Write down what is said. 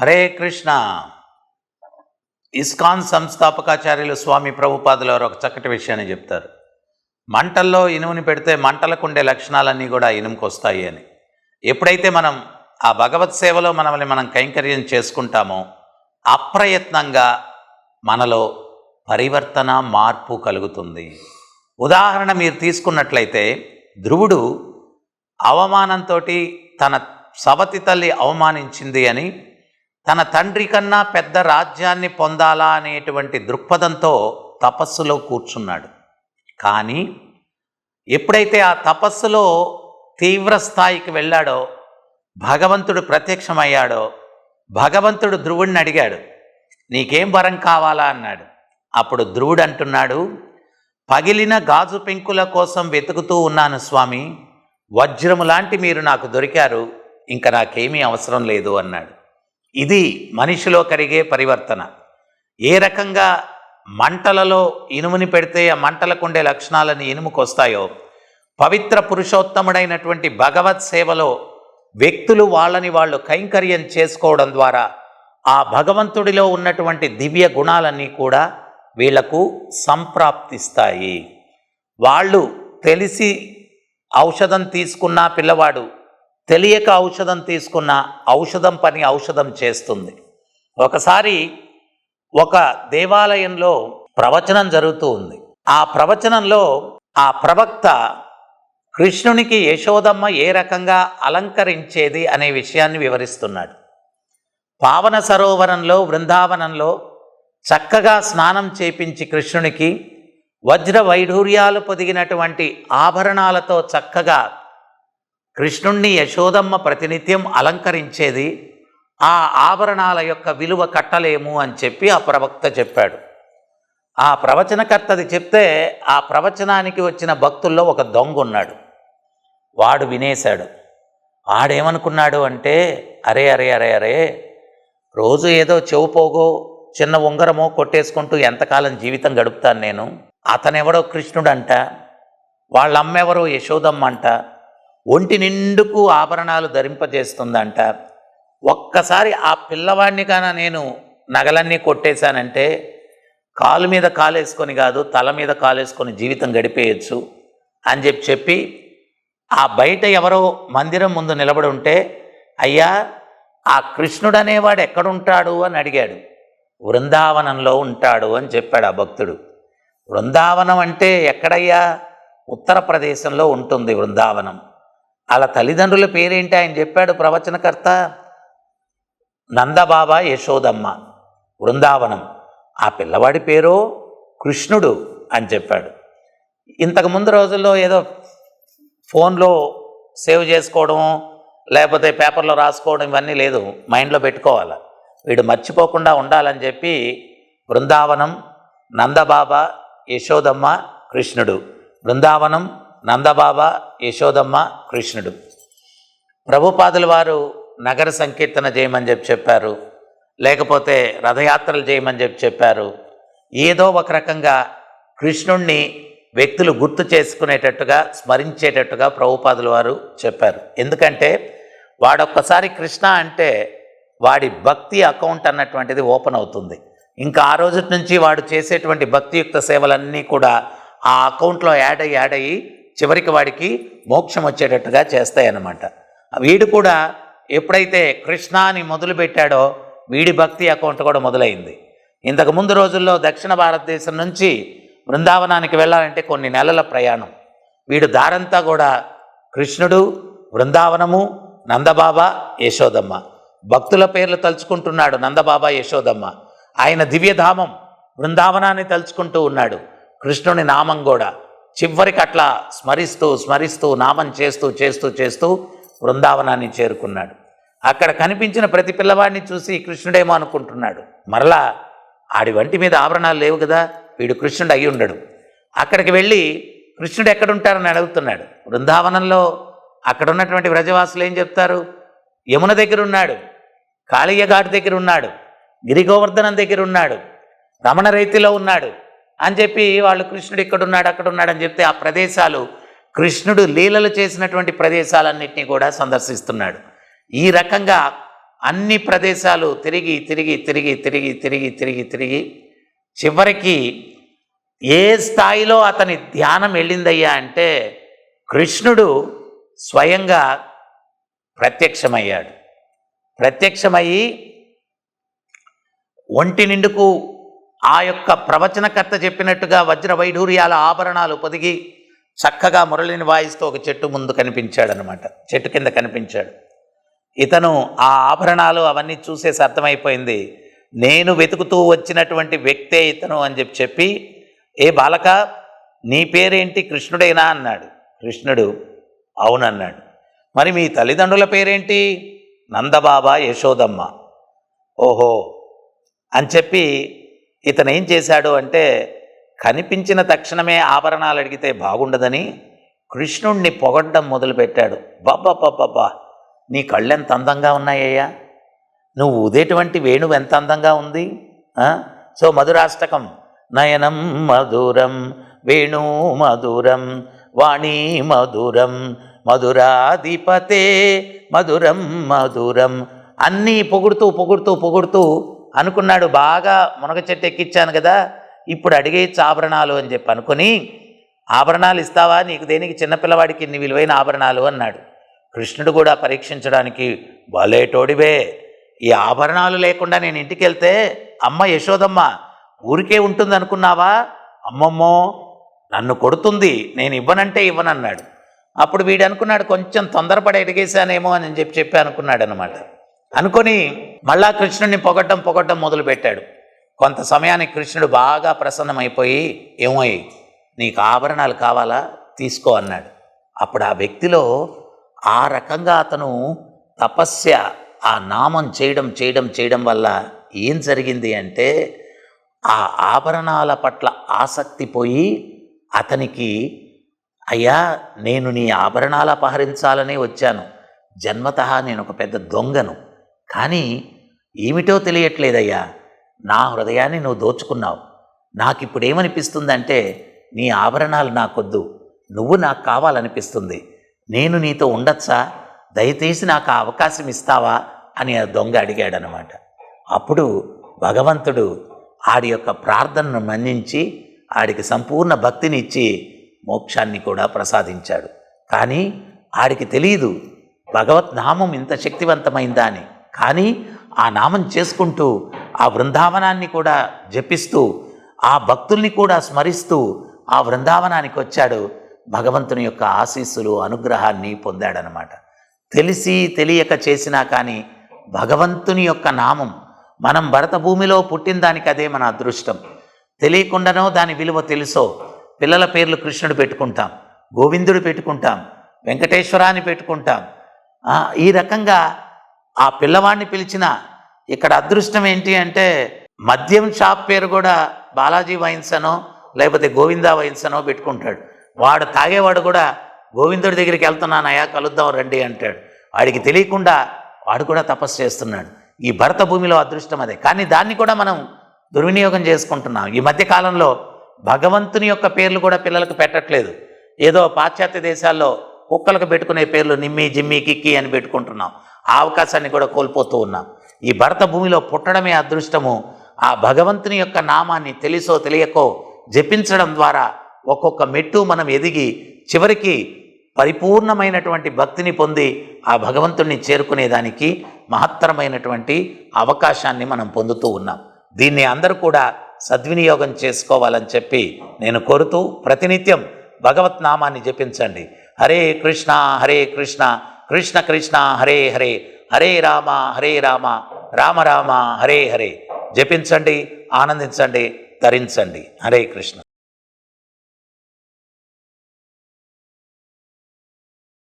Hare Krishna. ISKCON సంస్థాపకాచార్యులు స్వామి ప్రభుపాదుల వారు ఒక చక్కటి విషయాన్ని చెప్తారు. మంటల్లో ఇనుముని పెడితే మంటలకు ఉండే లక్షణాలన్నీ కూడా ఇనుముకు వస్తాయి అని. ఎప్పుడైతే మనం ఆ భగవత్ సేవలో మనల్ని మనం కైంకర్యం చేసుకుంటామో అప్రయత్నంగా మనలో పరివర్తన మార్పు కలుగుతుంది. ఉదాహరణ మీరు తీసుకున్నట్లయితే ధ్రువుడు అవమానంతో తన సవతి తల్లి అవమానించింది అని తన తండ్రి కన్నా పెద్ద రాజ్యాన్ని పొందాలా అనేటువంటి దృక్పథంతో తపస్సులో కూర్చున్నాడు. కానీ ఎప్పుడైతే ఆ తపస్సులో తీవ్ర స్థాయికి వెళ్ళాడో భగవంతుడు ప్రత్యక్షమయ్యాడో భగవంతుడు ధ్రువుడిని అడిగాడు నీకేం వరం కావాలా? అన్నాడు. అప్పుడు ధ్రువుడు అంటున్నాడు పగిలిన గాజు పెంకుల కోసం వెతుకుతూ ఉన్నాను స్వామి. వజ్రము లాంటి మీరు నాకు దొరికారు. ఇంకా నాకేమీ అవసరం లేదు అన్నాడు. ఇది మనిషిలో కరిగే పరివర్తన. ఏ రకంగా మంటలలో ఇనుముని పెడితే ఆ మంటలకు ఉండే లక్షణాలని ఇనుముకొస్తాయో పవిత్ర పురుషోత్తముడైనటువంటి భగవత్ సేవలో వ్యక్తులు వాళ్ళని వాళ్ళు కైంకర్యం చేసుకోవడం ద్వారా ఆ భగవంతుడిలో ఉన్నటువంటి దివ్య గుణాలన్నీ కూడా వీళ్ళకు సంప్రాప్తిస్తాయి. వాళ్ళు తెలిసి ఔషధం తీసుకున్న పిల్లవాడు తెలియక ఔషధం తీసుకున్న ఔషధం పని ఔషధం చేస్తుంది. ఒకసారి ఒక దేవాలయంలో ప్రవచనం జరుగుతూ ఉంది. ఆ ప్రవచనంలో ఆ ప్రవక్త కృష్ణునికి యశోదమ్మ ఏ రకంగా అలంకరించేది అనే విషయాన్ని వివరిస్తున్నాడు. పావన సరోవరంలో బృందావనంలో చక్కగా స్నానం చేపించి కృష్ణునికి వజ్ర వైఢూర్యాలు పొదిగినటువంటి ఆభరణాలతో చక్కగా కృష్ణుణ్ణి యశోదమ్మ ప్రతినిత్యం అలంకరించేది ఆ ఆభరణాల యొక్క విలువ కట్టలేము అని చెప్పి ఆ ప్రవక్త చెప్పాడు. ఆ ప్రవచనకర్తది చెప్తే ఆ ప్రవచనానికి వచ్చిన భక్తుల్లో ఒక దొంగ ఉన్నాడు వాడు వినేశాడు. వాడేమనుకున్నాడు అంటే అరే అరే అరే అరే రోజు ఏదో చెవు పోగో చిన్న ఉంగరమో కొట్టేసుకుంటూ ఎంతకాలం జీవితం గడుపుతాను నేను? అతనెవడో కృష్ణుడంట వాళ్ళ అమ్మెవరో యశోదమ్మ అంట ఒంటి నిండుకు ఆభరణాలు ధరింపజేస్తుందంట. ఒక్కసారి ఆ పిల్లవాడిని కాన నేను నగలన్నీ కొట్టేశానంటే కాలు మీద కాలేసుకొని కాదు తల మీద కాలేసుకొని జీవితం గడిపేయచ్చు అని చెప్పి చెప్పి ఆ బయట ఎవరో మందిరం ముందు నిలబడి ఉంటే అయ్యా ఆ కృష్ణుడు అనేవాడు ఎక్కడుంటాడు అని అడిగాడు. బృందావనంలో ఉంటాడు అని చెప్పాడు ఆ భక్తుడు. బృందావనం అంటే ఎక్కడయ్యా? ఉత్తరప్రదేశంలో ఉంటుంది బృందావనం అలా తల్లిదండ్రుల పేరేంటి ఆయన చెప్పాడు ప్రవచనకర్త? నందబాబా యశోదమ్మ బృందావనం ఆ పిల్లవాడి పేరు కృష్ణుడు అని చెప్పాడు. ఇంతకు ముందు రోజుల్లో ఏదో ఫోన్లో సేవ్ చేసుకోవడం లేకపోతే పేపర్లో రాసుకోవడం ఇవన్నీ లేదు మైండ్లో పెట్టుకోవాలి. వీడు మర్చిపోకుండా ఉండాలని చెప్పి బృందావనం నందబాబా యశోదమ్మ కృష్ణుడు. బృందావనం నందబాబా యశోదమ్మ కృష్ణుడు. ప్రభుపాదుల వారు నగర సంకీర్తన చేయమని చెప్పి చెప్పారు. లేకపోతే రథయాత్రలు చేయమని చెప్పి చెప్పారు. ఏదో ఒక రకంగా కృష్ణుణ్ణి వ్యక్తులు గుర్తు చేసుకునేటట్టుగా స్మరించేటట్టుగా ప్రభుపాదుల వారు చెప్పారు. ఎందుకంటే వాడొక్కసారి కృష్ణ అంటే వాడి భక్తి అకౌంట్ అన్నటువంటిది ఓపెన్ అవుతుంది. ఇంకా ఆ రోజు నుంచి వాడు చేసేటువంటి భక్తియుక్త సేవలన్నీ కూడా ఆ అకౌంట్లో యాడ్ అయ్యి యాడ్ అయ్యి చివరికి వాడికి మోక్షం వచ్చేటట్టుగా చేస్తాయన్నమాట. వీడు కూడా ఎప్పుడైతే కృష్ణ అని మొదలుపెట్టాడో వీడి భక్తి అకౌంట్ కూడా మొదలైంది. ఇంతకు ముందు రోజుల్లో దక్షిణ భారతదేశం నుంచి బృందావనానికి వెళ్ళాలంటే కొన్ని నెలల ప్రయాణం. వీడు దారంతా కూడా కృష్ణుడు బృందావనము నందబాబా యశోదమ్మ. భక్తుల పేర్లు తలుచుకుంటున్నాడు నందబాబా యశోదమ్మ. ఆయన దివ్యధామం బృందావనాన్ని తలుచుకుంటూ ఉన్నాడు. కృష్ణుని నామం కూడా. చివరికి అట్లా స్మరిస్తూ స్మరిస్తూ నామం చేస్తూ చేస్తూ చేస్తూ బృందావనాన్ని చేరుకున్నాడు. అక్కడ కనిపించిన ప్రతి పిల్లవాడిని చూసి కృష్ణుడేమో అనుకుంటున్నాడు. మరలా ఆడి వంటి మీద ఆభరణాలు లేవు కదా వీడు కృష్ణుడు అయి ఉండడు. అక్కడికి వెళ్ళి కృష్ణుడు ఎక్కడుంటారని అడుగుతున్నాడు. బృందావనంలో అక్కడ ఉన్నటువంటి వ్రజవాసులు ఏం చెప్తారు? యమున దగ్గర ఉన్నాడు కాళీయ ఘాట్ దగ్గర ఉన్నాడు గిరిగోవర్ధనం దగ్గర ఉన్నాడు రమణ రైతిలో ఉన్నాడు అని చెప్పి వాళ్ళు కృష్ణుడు ఇక్కడ ఉన్నాడు అక్కడ ఉన్నాడు అని చెప్తే ఆ ప్రదేశాలు కృష్ణుడు లీలలు చేసినటువంటి ప్రదేశాలన్నింటినీ కూడా సందర్శిస్తున్నాడు. ఈ రకంగా అన్ని ప్రదేశాలు తిరిగి తిరిగి తిరిగి తిరిగి తిరిగి తిరిగి తిరిగి చివరికి ఏ స్థాయిలో అతని ధ్యానం వెళ్ళిందయ్యా అంటే కృష్ణుడు స్వయంగా ప్రత్యక్షమయ్యాడు. ప్రత్యక్షమయ్యి ఒంటి నిండుకు ఆ యొక్క ప్రవచనకర్త చెప్పినట్టుగా వజ్ర వైఢూర్యాల ఆభరణాలు పొదిగి చక్కగా మురళిని వాయిస్తూ ఒక చెట్టు ముందు కనిపించాడనమాట చెట్టు కింద కనిపించాడు. ఇతను ఆ ఆభరణాలు అవన్నీ చూసేసి అర్థమైపోయింది నేను వెతుకుతూ వచ్చినటువంటి వ్యక్తే ఇతను అని చెప్పి చెప్పి ఏ బాలక నీ పేరేంటి? కృష్ణుడేనా? అన్నాడు. కృష్ణుడు అవునన్నాడు. మరి మీ తల్లిదండ్రుల పేరేంటి? నందబాబా యశోదమ్మ. ఓహో. అని చెప్పి ఇతను ఏం చేశాడు అంటే కనిపించిన తక్షణమే ఆభరణాలు అడిగితే బాగుండదని కృష్ణుణ్ణి పొగడ్డం మొదలుపెట్టాడు. బాబ్బా నీ కళ్ళెంత అందంగా ఉన్నాయ్యా? నువ్వు ఉదేటువంటి వేణువు ఎంత అందంగా ఉంది? సో మధురాష్టకం నయనం మధురం వేణు మధురం వాణి మధురం మధురాధిపతే మధురం మధురం అన్నీ పొగుడుతూ పొగుడుతూ పొగుడుతూ అనుకున్నాడు బాగా మునగ చెట్టు ఎక్కిచ్చాను కదా ఇప్పుడు అడిగే ఆభరణాలు అని చెప్పి అనుకుని ఆభరణాలు ఇస్తావా? నీకు దేనికి చిన్నపిల్లవాడికి ఇన్ని విలువైన ఆభరణాలు? అన్నాడు. కృష్ణుడు కూడా పరీక్షించడానికి భలేటోడివే ఈ ఆభరణాలు లేకుండా నేను ఇంటికి వెళ్తే అమ్మ యశోదమ్మ ఊరికే ఉంటుంది అనుకున్నావా అమ్మమ్మో నన్ను కొడుతుంది నేను ఇవ్వనంటే ఇవ్వనన్నాడు. అప్పుడు వీడు అనుకున్నాడు కొంచెం తొందరపడి ఎడిగేశానేమో అని చెప్పి చెప్పి అనుకున్నాడు అనమాట అనుకొని మళ్ళా కృష్ణుడిని పొగట్టం పొగట్టం మొదలుపెట్టాడు. కొంత సమయానికి కృష్ణుడు బాగా ప్రసన్నమైపోయి ఏమోయ్ నీకు ఆభరణాలు కావాలా? తీసుకో అన్నాడు. అప్పుడు ఆ వ్యక్తిలో ఆ రకంగా అతను తపస్య ఆ నామం చేయడం చేయడం చేయడం వల్ల ఏం జరిగింది అంటే ఆ ఆభరణాల పట్ల ఆసక్తి పోయి అతనికి అయ్యా నేను నీ ఆభరణాలు అపహరించాలనే వచ్చాను. జన్మత నేను ఒక పెద్ద దొంగను. కానీ ఏమిటో తెలియట్లేదయ్యా. నా హృదయాన్ని నువ్వు దోచుకున్నావు. నాకు నీ ఆభరణాలు నాకొద్దు. నువ్వు నాకు కావాలనిపిస్తుంది. నేను నీతో ఉండొచ్చా? దయచేసి నాకు ఆ అవకాశం ఇస్తావా? అని ఆ దొంగ అడిగాడనమాట. అప్పుడు భగవంతుడు ఆడి యొక్క ప్రార్థనను మన్నించి ఆడికి సంపూర్ణ భక్తిని ఇచ్చి మోక్షాన్ని కూడా ప్రసాదించాడు. కానీ ఆడికి తెలియదు భగవత్ నామం ఇంత శక్తివంతమైందా అని. కానీ ఆ నామం చేసుకుంటూ ఆ బృందావనాన్ని కూడా జపిస్తూ ఆ భక్తుల్ని కూడా స్మరిస్తూ ఆ బృందావనానికి వచ్చాడు. భగవంతుని యొక్క ఆశీస్సులు అనుగ్రహాన్ని పొందాడనమాట. తెలిసి తెలియక చేసినా కానీ భగవంతుని యొక్క నామం మనం భరత భూమిలో పుట్టిన దానికి అదే మన అదృష్టం. తెలియకుండానో దాని విలువ తెలుసో పిల్లల పేర్లు కృష్ణుడు పెట్టుకుంటాం గోవిందుడు పెట్టుకుంటాం వెంకటేశ్వరాన్ని పెట్టుకుంటాం. ఈ రకంగా ఆ పిల్లవాడిని పిలిచిన ఇక్కడ అదృష్టం ఏంటి అంటే మద్యం షాప్ పేరు కూడా బాలాజీ వైన్స్ అనో లేకపోతే గోవిందా వైన్స్ అనో పెట్టుకుంటాడు. వాడు తాగేవాడు కూడా గోవిందుడి దగ్గరికి వెళ్తున్నానయా కలుద్దాం రండి అంటాడు. వాడికి తెలియకుండా వాడు కూడా తపస్సు చేస్తున్నాడు. ఈ భరత భూమిలో అదృష్టం అదే. కానీ దాన్ని కూడా మనం దుర్వినియోగం చేసుకుంటున్నాం. ఈ మధ్య కాలంలో భగవంతుని యొక్క పేర్లు కూడా పిల్లలకు పెట్టట్లేదు. ఏదో పాశ్చాత్య దేశాల్లో కుక్కలకు పెట్టుకునే పేర్లు నిమ్మి జిమ్మి కిక్కి అని పెట్టుకుంటున్నాం. ఆ అవకాశాన్ని కూడా కోల్పోతూ ఉన్నాం. ఈ భరత భూమిలో పుట్టడమే అదృష్టము. ఆ భగవంతుని యొక్క నామాన్ని తెలిసో తెలియకో జపించడం ద్వారా ఒక్కొక్క మెట్టు మనం ఎదిగి చివరికి పరిపూర్ణమైనటువంటి భక్తిని పొంది ఆ భగవంతుణ్ణి చేరుకునేదానికి మహత్తరమైనటువంటి అవకాశాన్ని మనం పొందుతూ ఉన్నాం. దీన్ని అందరూ కూడా సద్వినియోగం చేసుకోవాలని చెప్పి నేను కోరుతూ ప్రతినిత్యం భగవత్ నామాన్ని జపించండి. హరే కృష్ణ హరే కృష్ణ. కృష్ణ కృష్ణ హరే హరే హరే రామ హరే రామ రామ రామ హరే హరే. జపించండి ఆనందించండి ధరించండి హరే కృష్ణ.